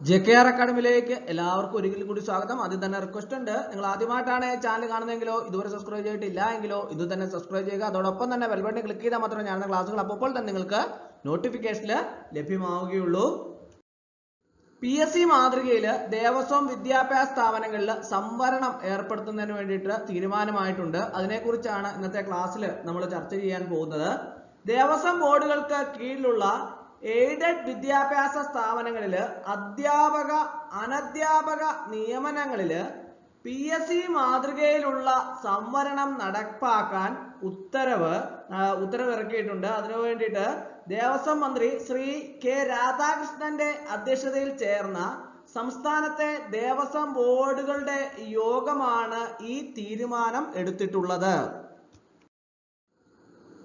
J K R അക്കാഡമിയിലേക്ക് എല്ലാവർക്കും ഒരിക്കൽ കൂടി സ്വാഗതം. ആദ്യം തന്നെ റിക്വസ്റ്റ് ഉണ്ട്. നിങ്ങൾ ആദ്യമായിട്ടാണ് ചാനൽ കാണുന്നതെങ്കിലോ ഇതുവരെ സബ്സ്ക്രൈബ് ചെയ്തിട്ടില്ല എങ്കിലോ ഇത് തന്നെ സബ്സ്ക്രൈബ് ചെയ്യുക. അതോടൊപ്പം തന്നെ ബെൽ ബട്ടൺ ക്ലിക്ക് ചെയ്താൽ മാത്രമേ ഞാൻ ക്ലാസ്സുകൾ അപ്പോൾ തന്നെ നിങ്ങൾക്ക് നോട്ടിഫിക്കേഷനിൽ ലഭ്യമാവുകയുള്ളൂ. പി എസ് സി മാതൃകയിൽ ദേവസ്വം വിദ്യാഭ്യാസ സ്ഥാപനങ്ങളിൽ സംവരണം ഏർപ്പെടുത്തുന്നതിന് വേണ്ടിയിട്ട് തീരുമാനമായിട്ടുണ്ട്. അതിനെക്കുറിച്ചാണ് ഇന്നത്തെ ക്ലാസ്സിൽ നമ്മൾ ചർച്ച ചെയ്യാൻ പോകുന്നത്. ദേവസ്വം ബോർഡുകൾക്ക് കീഴിലുള്ള എയ്ഡഡ് വിദ്യാഭ്യാസ സ്ഥാപനങ്ങളിൽ അധ്യാപക അനധ്യാപക നിയമനങ്ങളിൽ പി എസ് സി മാതൃകയിലുള്ള സംവരണം നടപ്പാക്കാൻ ഉത്തരവ് ഉത്തരവ് ഇറക്കിയിട്ടുണ്ട്. അതിനു വേണ്ടിയിട്ട് ദേവസ്വം മന്ത്രി ശ്രീ കെ രാധാകൃഷ്ണന്റെ അധ്യക്ഷതയിൽ ചേർന്ന സംസ്ഥാനത്തെ ദേവസ്വം ബോർഡുകളുടെ യോഗമാണ് ഈ തീരുമാനം എടുത്തിട്ടുള്ളത്.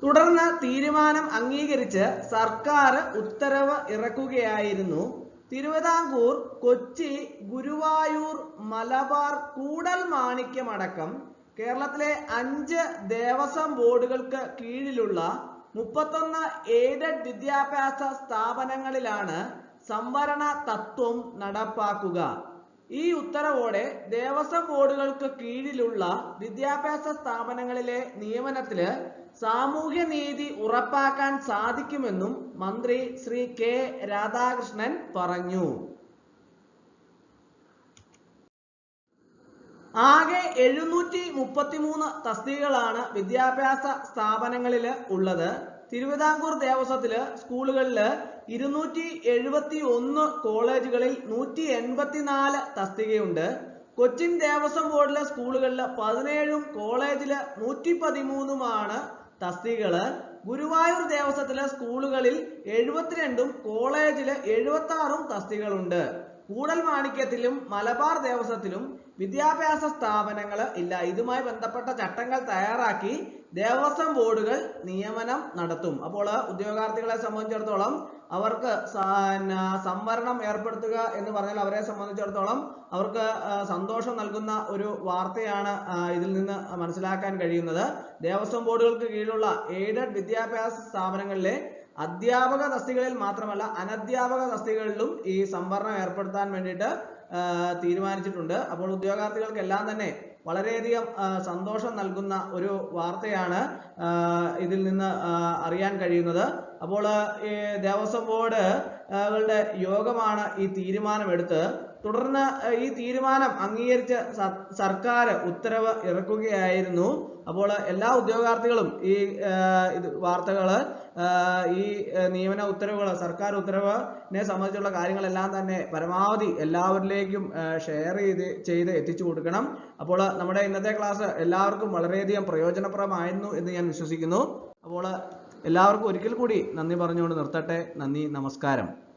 തുടർന്ന് തീരുമാനം അംഗീകരിച്ച് സർക്കാർ ഉത്തരവ് ഇറക്കുകയായിരുന്നു. തിരുവിതാംകൂർ കൊച്ചി ഗുരുവായൂർ മലബാർ കൂടൽ മാണിക്യമടക്കം കേരളത്തിലെ അഞ്ച് ദേവസ്വം ബോർഡുകൾക്ക് കീഴിലുള്ള മുപ്പത്തൊന്ന് എയ്ഡഡ് വിദ്യാഭ്യാസ സ്ഥാപനങ്ങളിലാണ് സംവരണ തത്വം നടപ്പാക്കുക. ഈ ഉത്തരവോടെ ദേവസ്വം ബോർഡുകൾക്ക് കീഴിലുള്ള വിദ്യാഭ്യാസ സ്ഥാപനങ്ങളിലെ നിയമനത്തിൽ സാമൂഹ്യനീതി ഉറപ്പാക്കാൻ സാധിക്കുമെന്നും മന്ത്രി ശ്രീ കെ രാധാകൃഷ്ണൻ പറഞ്ഞു. ആകെ എഴുന്നൂറ്റി മുപ്പത്തിമൂന്ന് തസ്തികകളാണ് വിദ്യാഭ്യാസ സ്ഥാപനങ്ങളിൽ ഉള്ളത്. തിരുവിതാംകൂർ ദേവസ്വത്തിൽ സ്കൂളുകളിൽ ഇരുന്നൂറ്റി എഴുപത്തി ഒന്ന് കോളേജുകളിൽ നൂറ്റി എൺപത്തിനാല് തസ്തികയുണ്ട്. കൊച്ചിൻ ദേവസ്വം ബോർഡിലെ സ്കൂളുകളിൽ പതിനേഴും കോളേജിൽ നൂറ്റി പതിമൂന്നുമാണ് തസ്തികകൾ. ഗുരുവായൂർ ദേവസ്വത്തിലെ സ്കൂളുകളിൽ എഴുപത്തിരണ്ടും കോളേജിൽ എഴുപത്തി ആറും തസ്തികകളുണ്ട്. കൂടൽ മാണിക്യത്തിലും മലബാർ ദേവസ്വത്തിലും വിദ്യാഭ്യാസ സ്ഥാപനങ്ങൾ ഇല്ല. ഇതുമായി ബന്ധപ്പെട്ട ചട്ടങ്ങൾ തയ്യാറാക്കി ദേവസ്വം ബോർഡുകൾ നിയമനം നടത്തും. അപ്പോൾ ഉദ്യോഗാർത്ഥികളെ സംബന്ധിച്ചിടത്തോളം അവർക്ക് സംവരണം ഏർപ്പെടുത്തുക എന്ന് പറഞ്ഞാൽ അവരെ സംബന്ധിച്ചിടത്തോളം അവർക്ക് സന്തോഷം നൽകുന്ന ഒരു വാർത്തയാണ് ഇതിൽ നിന്ന് മനസ്സിലാക്കാൻ കഴിയുന്നത്. ദേവസ്വം ബോർഡുകൾക്ക് കീഴിലുള്ള എയ്ഡഡ് വിദ്യാഭ്യാസ സ്ഥാപനങ്ങളിലെ അധ്യാപക തസ്തികകളിൽ മാത്രമല്ല അനധ്യാപക തസ്തികകളിലും ഈ സംവരണം ഏർപ്പെടുത്താൻ വേണ്ടിയിട്ട് തീരുമാനിച്ചിട്ടുണ്ട്. അപ്പോൾ ഉദ്യോഗാർത്ഥികൾക്കെല്ലാം തന്നെ വളരെയധികം സന്തോഷം നൽകുന്ന ഒരു വാർത്തയാണ് ഇതിൽ നിന്ന് അറിയാൻ കഴിയുന്നത്. അപ്പോൾ ദേവസ്വം ബോർഡ് കളുടെ യോഗമാണ് ഈ തീരുമാനമെടുത്ത്. തുടർന്ന് ഈ തീരുമാനം അംഗീകരിച്ച സർക്കാർ ഉത്തരവ് ഇറക്കുകയായിരുന്നു. അപ്പോൾ എല്ലാ ഉദ്യോഗാർത്ഥികളും ഈ ഇത് വാർത്തകൾ ഈ നിയമന ഉത്തരവുകൾ സർക്കാർ ഉത്തരവിനെ സംബന്ധിച്ചുള്ള കാര്യങ്ങളെല്ലാം തന്നെ പരമാവധി എല്ലാവരിലേക്കും ഷെയർ ചെയ്ത് ചെയ്ത് എത്തിച്ചു കൊടുക്കണം. അപ്പോൾ നമ്മുടെ ഇന്നത്തെ ക്ലാസ് എല്ലാവർക്കും വളരെയധികം പ്രയോജനപ്രദമായിരുന്നു എന്ന് ഞാൻ വിശ്വസിക്കുന്നു. അപ്പോൾ എല്ലാവർക്കും ഒരിക്കൽ കൂടി നന്ദി പറഞ്ഞുകൊണ്ട് നിർത്തട്ടെ. നന്ദി നമസ്കാരം.